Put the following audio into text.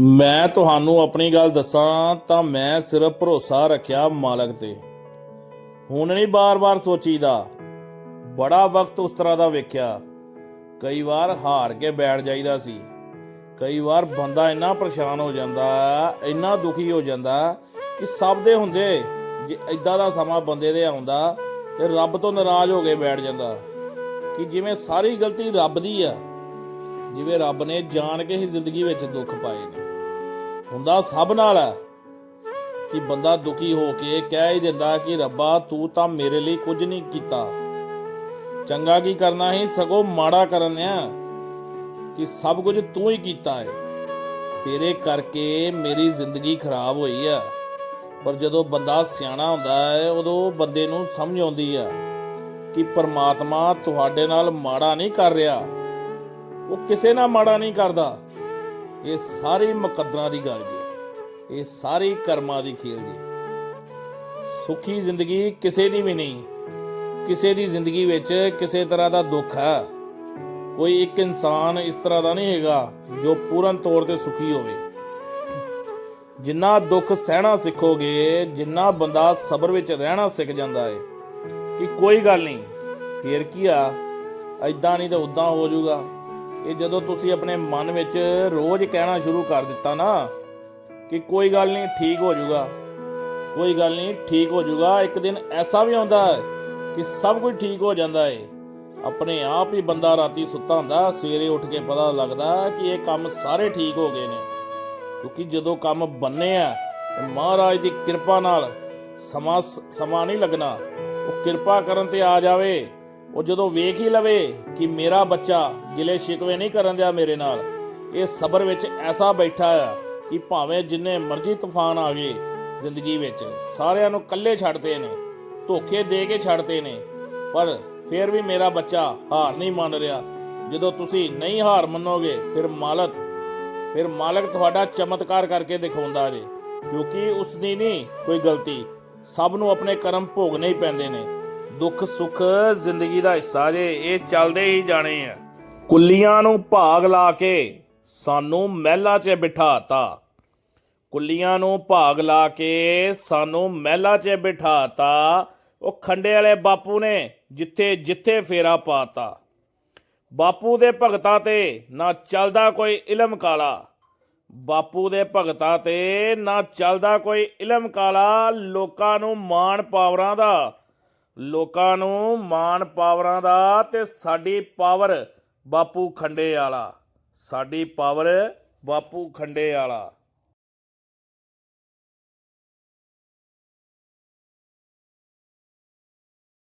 ਮੈਂ ਤੁਹਾਨੂੰ ਆਪਣੀ ਗੱਲ ਦੱਸਾਂ ਤਾਂ ਮੈਂ ਸਿਰਫ ਭਰੋਸਾ ਰੱਖਿਆ ਮਾਲਕ ਤੇ। ਹੁਣ ਨਹੀਂ ਬਾਰ-ਬਾਰ ਸੋਚੀਦਾ। ਬੜਾ ਵਕਤ ਉਸ ਤਰ੍ਹਾਂ ਦਾ ਵੇਖਿਆ। ਕਈ ਵਾਰ ਹਾਰ ਕੇ ਬੈਠ ਜਾਈਦਾ ਸੀ। ਕਈ ਵਾਰ ਬੰਦਾ ਇੰਨਾ ਪਰੇਸ਼ਾਨ ਹੋ ਜਾਂਦਾ, ਇੰਨਾ ਦੁਖੀ ਹੋ ਜਾਂਦਾ ਕਿ ਸਭ ਦੇ ਹੁੰਦੇ ਜੇ ਇਦਾਂ ਦਾ ਸਮਾਂ ਬੰਦੇ ਦੇ ਆਉਂਦਾ ਤੇ ਰੱਬ ਤੋਂ ਨਾਰਾਜ਼ ਹੋ ਕੇ ਬੈਠ ਜਾਂਦਾ। ਕਿ ਜਿਵੇਂ ਸਾਰੀ ਗਲਤੀ ਰੱਬ ਦੀ ਆ। ਜਿਵੇਂ ਰੱਬ ਨੇ ਜਾਣ ਕੇ ਹੀ ਜ਼ਿੰਦਗੀ ਵਿੱਚ ਦੁੱਖ ਪਾਏ ਨੇ। ਹੁੰਦਾ ਸਭ ਨਾਲ ਹੈ ਕਿ ਬੰਦਾ ਦੁਖੀ ਹੋ ਕੇ ਕਹਿ ਹੀ ਦਿੰਦਾ ਕਿ ਰੱਬਾ, ਤੂੰ ਤਾਂ ਮੇਰੇ ਲਈ ਕੁਝ ਨਹੀਂ ਕੀਤਾ। ਚੰਗਾ ਕੀ ਕਰਨਾ ਹੀ ਸਗੋਂ ਮਾੜਾ ਕਰਨ ਆ ਕਿ ਸਭ ਕੁਝ ਤੂੰ ਹੀ ਕੀਤਾ ਹੈ ਤੇਰੇ ਕਰਕੇ ਮੇਰੀ ਜ਼ਿੰਦਗੀ ਖਰਾਬ ਹੋਈ ਆ। ਪਰ ਜਦੋਂ ਬੰਦਾ ਸਿਆਣਾ ਹੁੰਦਾ ਹੈ ਉਦੋਂ ਬੰਦੇ ਨੂੰ ਸਮਝ ਆਉਂਦੀ ਆ ਕਿ ਪਰਮਾਤਮਾ ਤੁਹਾਡੇ ਨਾਲ ਮਾੜਾ ਨਹੀਂ ਕਰ ਰਿਹਾ। ਉਹ ਕਿਸੇ ਨਾਲ ਮਾੜਾ ਨਹੀਂ ਕਰਦਾ। ਇਹ ਸਾਰੀ ਮੁਕੱਦਰਾਂ ਦੀ ਗੱਲ ਜੀ। ਇਹ ਸਾਰੀ ਕਰਮਾਂ ਦੀ ਖੇਲ ਜੀ। ਸੁਖੀ ਜ਼ਿੰਦਗੀ ਕਿਸੇ ਦੀ ਵੀ ਨਹੀਂ। ਕਿਸੇ ਦੀ ਜ਼ਿੰਦਗੀ ਵਿੱਚ ਕਿਸੇ ਤਰ੍ਹਾਂ ਦਾ ਦੁੱਖ ਹੈ। ਕੋਈ ਇੱਕ ਇਨਸਾਨ ਇਸ ਤਰ੍ਹਾਂ ਦਾ ਨਹੀਂ ਹੈਗਾ ਜੋ ਪੂਰਨ ਤੌਰ ਤੇ ਸੁਖੀ ਹੋਵੇ। ਜਿੰਨਾ ਦੁੱਖ ਸਹਿਣਾ ਸਿੱਖੋਗੇ, ਜਿੰਨਾ ਬੰਦਾ ਸਬਰ ਵਿੱਚ ਰਹਿਣਾ ਸਿੱਖ ਜਾਂਦਾ ਹੈ ਕਿ ਕੋਈ ਗੱਲ ਨਹੀਂ, ਫੇਰ ਕੀ ਆ? ਐਦਾਂ ਨਹੀਂ ਤਾਂ ਉਦਾਂ ਹੋ ਜਾਊਗਾ। ਇਹ ਜਦੋਂ ਤੁਸੀਂ ਆਪਣੇ ਮਨ ਵਿੱਚ ਰੋਜ਼ ਕਹਿਣਾ ਸ਼ੁਰੂ ਕਰ ਦਿੱਤਾ ਨਾ ਕਿ ਕੋਈ ਗੱਲ ਨਹੀਂ, ਠੀਕ ਹੋ ਜਾਊਗਾ। ਕੋਈ ਗੱਲ ਨਹੀਂ, ਠੀਕ ਹੋ ਜਾਊਗਾ। ਇੱਕ ਦਿਨ ਐਸਾ ਵੀ ਆਉਂਦਾ ਕਿ ਸਭ ਕੁਝ ਠੀਕ ਹੋ ਜਾਂਦਾ ਏ। ਆਪਣੇ ਆਪ ਹੀ ਬੰਦਾ ਰਾਤੀ ਸੁੱਤਾ ਹੁੰਦਾ, ਸਵੇਰੇ ਉੱਠ ਕੇ ਪਤਾ ਲੱਗਦਾ ਕਿ ਇਹ ਕੰਮ ਸਾਰੇ ਠੀਕ ਹੋ ਗਏ ਨੇ। ਕਿਉਂਕਿ ਜਦੋਂ ਕੰਮ ਬੰਨੇ ਆ, ਤੇ ਮਹਾਰਾਜ ਦੀ ਕਿਰਪਾ ਨਾਲ ਸਮਾਂ ਸਮਾਂ ਨਹੀਂ ਲੱਗਣਾ। ਉਹ ਕਿਰਪਾ ਕਰਨ ਤੇ ਆ ਜਾਵੇ। ਉਹ ਜਦੋਂ ਵੇਖ ਹੀ ਲਵੇ ਕਿ ਮੇਰਾ ਬੱਚਾ ਗਿਲੇ ਸ਼ਿਕਵੇ ਨਹੀਂ ਕਰਨ ਦਿਆ ਮੇਰੇ ਨਾਲ, ਇਹ ਸਬਰ ਵਿੱਚ ਐਸਾ ਬੈਠਾ ਆ ਕਿ ਭਾਵੇਂ ਜਿੰਨੇ ਮਰਜ਼ੀ ਤੂਫਾਨ ਆ ਗਏ, ਜ਼ਿੰਦਗੀ ਵਿੱਚ ਸਾਰਿਆਂ ਨੂੰ ਇਕੱਲੇ ਛੱਡਦੇ ਨੇ, ਧੋਖੇ ਦੇ ਕੇ ਛੱਡਦੇ ਨੇ, ਪਰ ਫਿਰ ਵੀ ਮੇਰਾ ਬੱਚਾ ਹਾਰ ਨਹੀਂ ਮੰਨ ਰਿਹਾ। ਜਦੋਂ ਤੁਸੀਂ ਨਹੀਂ ਹਾਰ ਮੰਨੋਗੇ, ਫਿਰ ਮਾਲਕ ਫਿਰ ਮਾਲਕ ਤੁਹਾਡਾ ਚਮਤਕਾਰ ਕਰਕੇ ਦਿਖਾਉਂਦਾ ਜੇ, ਕਿਉਂਕਿ ਉਸ ਦੀ ਨਹੀਂ ਕੋਈ ਗਲਤੀ, ਸਭ ਨੂੰ ਆਪਣੇ ਕਰਮ ਭੋਗਣੇ ਹੀ ਪੈਂਦੇ ਨੇ। ਦੁੱਖ, ਸੁੱਖ ਜ਼ਿੰਦਗੀ ਦਾ ਹਿੱਸਾ ਜੇ ਇਹ ਚੱਲਦੇ ਹੀ ਜਾਣੇ ਆ। ਕੁੱਲੀਆਂ ਨੂੰ ਭਾਗ ਲਾ ਕੇ ਸਾਨੂੰ ਮਹਿਲਾ 'ਚ ਬਿਠਾਤਾ। ਕੁੱਲੀਆਂ ਨੂੰ ਭਾਗ ਲਾ ਕੇ ਸਾਨੂੰ ਮਹਿਲਾ 'ਚ ਬਿਠਾਤਾ। ਉਹ ਖੰਡੇ ਵਾਲੇ ਬਾਪੂ ਨੇ ਜਿੱਥੇ ਜਿੱਥੇ ਫੇਰਾ ਪਾਤਾ। ਬਾਪੂ ਦੇ ਭਗਤਾਂ ਤੇ ਨਾ ਚੱਲਦਾ ਕੋਈ ਇਲਮ ਕਾਲਾ। ਬਾਪੂ ਦੇ ਭਗਤਾਂ ਤੇ ਨਾ ਚੱਲਦਾ ਕੋਈ ਇਲਮ ਕਾਲਾ। ਲੋਕਾਂ ਨੂੰ ਮਾਣ ਪਾਵਰਾਂ ਦਾ ਲੋਕਾਂ ਨੂੰ ਮਾਣ ਪਾਵਰਾਂ ਦਾ ਤੇ ਸਾਡੀ ਪਾਵਰ ਬਾਪੂ ਖੰਡੇ ਵਾਲਾ। ਸਾਡੀ ਪਾਵਰ ਬਾਪੂ ਖੰਡੇ ਵਾਲਾ।